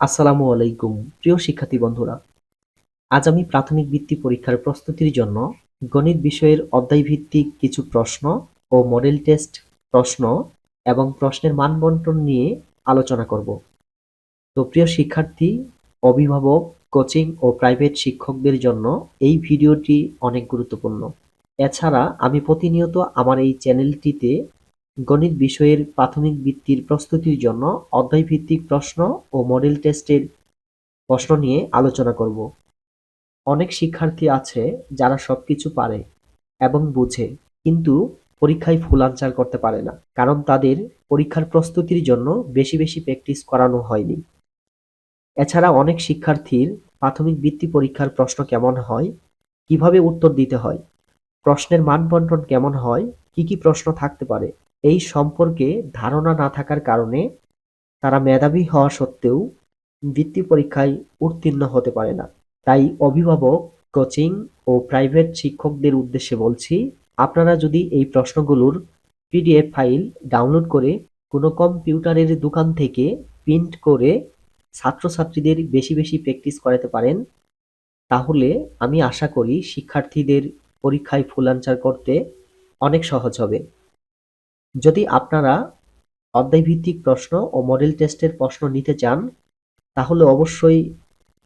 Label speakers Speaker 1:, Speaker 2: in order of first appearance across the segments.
Speaker 1: আসসালামু আলাইকুম, প্রিয় শিক্ষার্থী বন্ধুরা। আজ আমি প্রাথমিক বৃত্তি পরীক্ষার প্রস্তুতির জন্য গণিত বিষয়ের অধ্যায়ভিত্তিক কিছু প্রশ্ন ও মডেল টেস্ট প্রশ্ন এবং প্রশ্নের মান বন্টন নিয়ে আলোচনা করব। তো প্রিয় শিক্ষার্থী, অভিভাবক, কোচিং ও প্রাইভেট শিক্ষকদের জন্য এই ভিডিওটি অনেক গুরুত্বপূর্ণ। এছাড়া আমি প্রতিনিয়ত আমার এই চ্যানেলটিতে গণিত বিষয়ের প্রাথমিক বৃত্তির প্রস্তুতির জন্য অধ্যায়ভিত্তিক প্রশ্ন ও মডেল টেস্টের প্রশ্ন নিয়ে আলোচনা করব। অনেক শিক্ষার্থী আছে যারা সবকিছু পারে এবং বুঝে, কিন্তু পরীক্ষায় ফুল আনসার করতে পারে না, কারণ তাদের পরীক্ষার প্রস্তুতির জন্য বেশি বেশি প্র্যাকটিস করানো হয়নি। এছাড়া অনেক শিক্ষার্থীর প্রাথমিক বৃত্তি পরীক্ষার প্রশ্ন কেমন হয়, কীভাবে উত্তর দিতে হয়, প্রশ্নের মান বন্টন কেমন হয়, কি কি প্রশ্ন থাকতে পারে এই সম্পর্কে ধারণা না থাকার কারণে তারা মেধাবী হওয়া সত্ত্বেও বৃত্তি পরীক্ষায় উত্তীর্ণ হতে পারে না। তাই অভিভাবক, কোচিং ও প্রাইভেট শিক্ষকদের উদ্দেশ্যে বলছি, আপনারা যদি এই প্রশ্নগুলোর পিডিএফ ফাইল ডাউনলোড করে কোনো কম্পিউটারের দোকান থেকে প্রিন্ট করে ছাত্রছাত্রীদের বেশি বেশি প্র্যাকটিস করাতে পারেন, তাহলে আমি আশা করি শিক্ষার্থীদের পরীক্ষায় ফুল আনসার করতে অনেক সহজ হবে। যদি আপনারা অধ্যায়ভিত্তিক প্রশ্ন ও মডেল টেস্টের প্রশ্ন নিতে চান, তাহলে অবশ্যই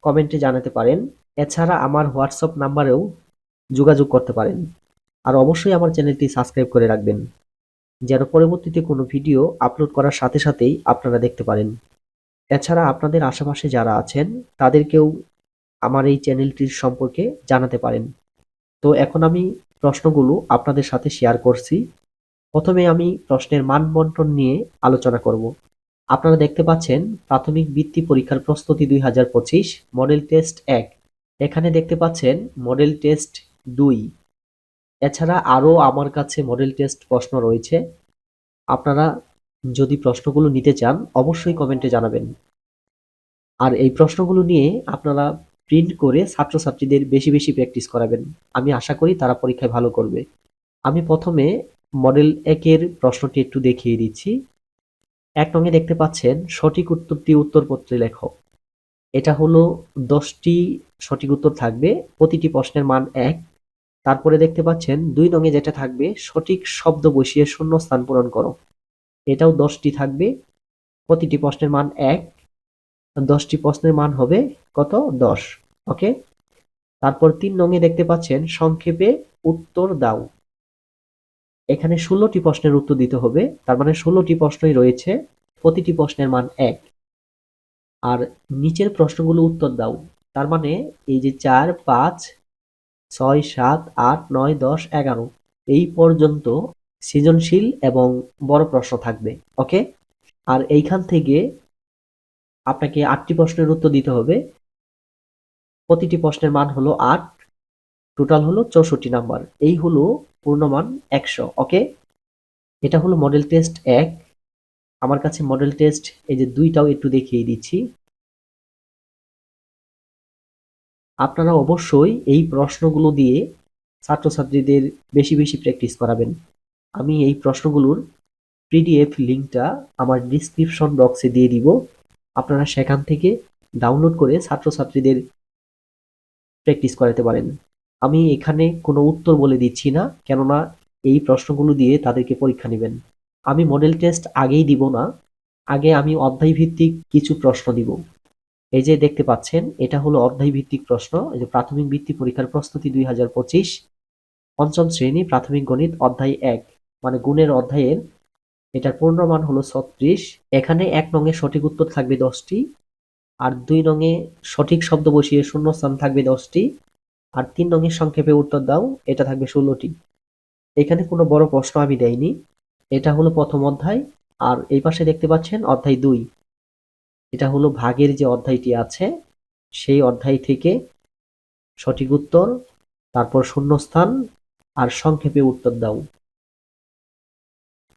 Speaker 1: কমেন্টে জানাতে পারেন। এছাড়া আমার হোয়াটসঅ্যাপ নাম্বারেও যোগাযোগ করতে পারেন। আর অবশ্যই আমার চ্যানেলটি সাবস্ক্রাইব করে রাখবেন, যেন পরবর্তীতে কোনো ভিডিও আপলোড করার সাথে সাথেই আপনারা দেখতে পারেন। এছাড়া আপনাদের আশেপাশে যারা আছেন, তাদেরকেও আমার এই চ্যানেলটির সম্পর্কে জানাতে পারেন। তো এখন আমি প্রশ্নগুলো আপনাদের সাথে শেয়ার করছি। প্রথমে আমি প্রশ্নের মান বন্টন নিয়ে আলোচনা করব। আপনারা দেখতে পাচ্ছেন, প্রাথমিক বৃত্তি পরীক্ষার প্রস্তুতি দুই হাজার পঁচিশ, মডেল টেস্ট এক। এখানে দেখতে পাচ্ছেন, মডেল টেস্ট দুই। এছাড়া আরও আমার কাছে মডেল টেস্ট প্রশ্ন রয়েছে। আপনারা যদি প্রশ্নগুলো নিতে চান, অবশ্যই কমেন্টে জানাবেন। আর এই প্রশ্নগুলো নিয়ে আপনারা প্রিন্ট করে ছাত্রছাত্রীদের বেশি বেশি প্র্যাকটিস করাবেন। আমি আশা করি তারা পরীক্ষায় ভালো করবে। আমি প্রথমে মডেল একের প্রশ্নটি একটু দেখিয়ে দিচ্ছি। এক নঙে দেখতে পাচ্ছেন সঠিক উত্তরটি উত্তরপত্রে লেখো এটা হলো দশটি সঠিক উত্তর থাকবে, প্রতিটি প্রশ্নের মান এক। তারপরে দেখতে পাচ্ছেন দুই নঙে যেটা থাকবে, সঠিক শব্দ বসিয়ে শূন্য স্থান পূরণ করো। এটাও দশটি থাকবে, প্রতিটি প্রশ্নের মান এক। দশটি প্রশ্নের মান হবে কত? দশ। ওকে? তারপর তিন নঙে দেখতে পাচ্ছেন সংক্ষেপে উত্তর দাও। এখানে ষোলোটি প্রশ্নের উত্তর দিতে হবে। তার মানে ষোলোটি প্রশ্নই রয়েছে, প্রতিটি প্রশ্নের মান এক। আর নিচের প্রশ্নগুলো উত্তর দাও। তার মানে এই যে চার, পাঁচ, ছয়, সাত, আট, নয়, দশ, এগারো, এই পর্যন্ত সৃজনশীল এবং বড় প্রশ্ন থাকবে, ওকে? আর এইখান থেকে আপনাকে আটটি প্রশ্নের উত্তর দিতে হবে। প্রতিটি প্রশ্নের মান হলো আট, টোটাল হলো চৌষট্টি নাম্বার। এই হলো পূর্ণমান একশো ওকে এটা হলো মডেল টেস্ট এক। আমার কাছে মডেল টেস্ট এই যে দুইটাও একটু দেখিয়ে দিচ্ছি। আপনারা অবশ্যই এই প্রশ্নগুলো দিয়ে ছাত্রছাত্রীদের বেশি বেশি প্র্যাকটিস করাবেন। আমি এই প্রশ্নগুলোর পিডিএফ লিঙ্কটা আমার ডিসক্রিপশন বক্সে দিয়ে দিব। আপনারা সেখান থেকে ডাউনলোড করে ছাত্রছাত্রীদের প্র্যাকটিস করাতে পারেন। আমি এখানে কোনো উত্তর বলে দিচ্ছি না, কেননা এই প্রশ্নগুলো দিয়ে তাদেরকে পরীক্ষা নেবেন। আমি মডেল টেস্ট আগেই দিব না, আগে আমি অধ্যায় ভিত্তিক কিছু প্রশ্ন দিব। এই যে দেখতে পাচ্ছেন, এটা হলো অধ্যায় ভিত্তিক প্রশ্ন, এই যে প্রাথমিক বৃত্তি পরীক্ষার প্রস্তুতি দুই হাজার পঁচিশ, পঞ্চম শ্রেণি প্রাথমিক গণিত অধ্যায় এক মানে গুণের অধ্যায়ের, এটার পূর্ণমান হলো ছত্রিশ, এখানে এক নঙে সঠিক উত্তর থাকবে দশটি, আর দুই নঙে সঠিক শব্দ বসিয়ে শূন্যস্থান থাকবে দশটি আর তিন রঙের সংক্ষেপে উত্তর দাও, এটা থাকবে ষোলোটি। এখানে কোনো বড় প্রশ্ন আমি দেইনি। এটা হলো প্রথম অধ্যায়, আর এই পাশে দেখতে পাচ্ছেন অধ্যায় দুই। এটা হলো ভাগের যে অধ্যায়টি আছে, সেই অধ্যায় থেকে সঠিক উত্তর, তারপর শূন্যস্থান আর সংক্ষেপে উত্তর দাও।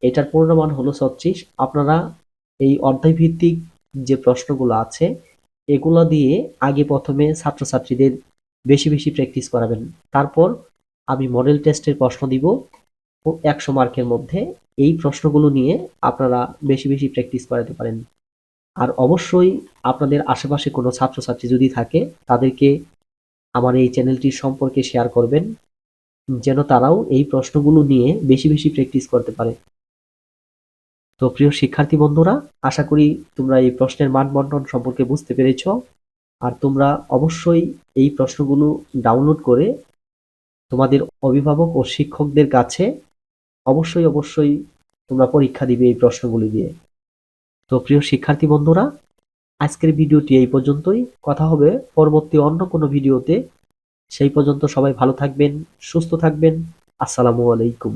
Speaker 1: এটার পূর্ণমান হলো ছত্রিশ। আপনারা এই অধ্যায় ভিত্তিক যে প্রশ্নগুলো আছে, এগুলো দিয়ে আগে প্রথমে ছাত্রছাত্রীদের বেশি বেশি প্র্যাকটিস করাবেন। তারপর আমি মডেল টেস্টের প্রশ্ন দিব একশো মার্কের মধ্যে এই প্রশ্নগুলো নিয়ে আপনারা বেশি বেশি প্র্যাকটিস করাতে পারেন। আর অবশ্যই আপনাদের আশেপাশে কোনো ছাত্রছাত্রী যদি থাকে, তাদেরকে আমার এই চ্যানেলটির সম্পর্কে শেয়ার করবেন, যেন তারাও এই প্রশ্নগুলো নিয়ে বেশি বেশি প্র্যাকটিস করতে পারে। তো প্রিয় শিক্ষার্থী বন্ধুরা, আশা করি তোমরা এই প্রশ্নের মান বন্টন সম্পর্কে বুঝতে পেরেছ। আর তোমরা অবশ্যই এই প্রশ্নগুলো ডাউনলোড করে তোমাদের অভিভাবক ও শিক্ষকদের কাছে অবশ্যই অবশ্যই তোমরা পরীক্ষা দিবে এই প্রশ্নগুলি দিয়ে। তো প্রিয় শিক্ষার্থী বন্ধুরা, আজকের ভিডিওটি এই পর্যন্তই। কথা হবে পরবর্তী অন্য কোনো ভিডিওতে। সেই পর্যন্ত সবাই ভালো থাকবেন, সুস্থ থাকবেন। আসসালামু আলাইকুম।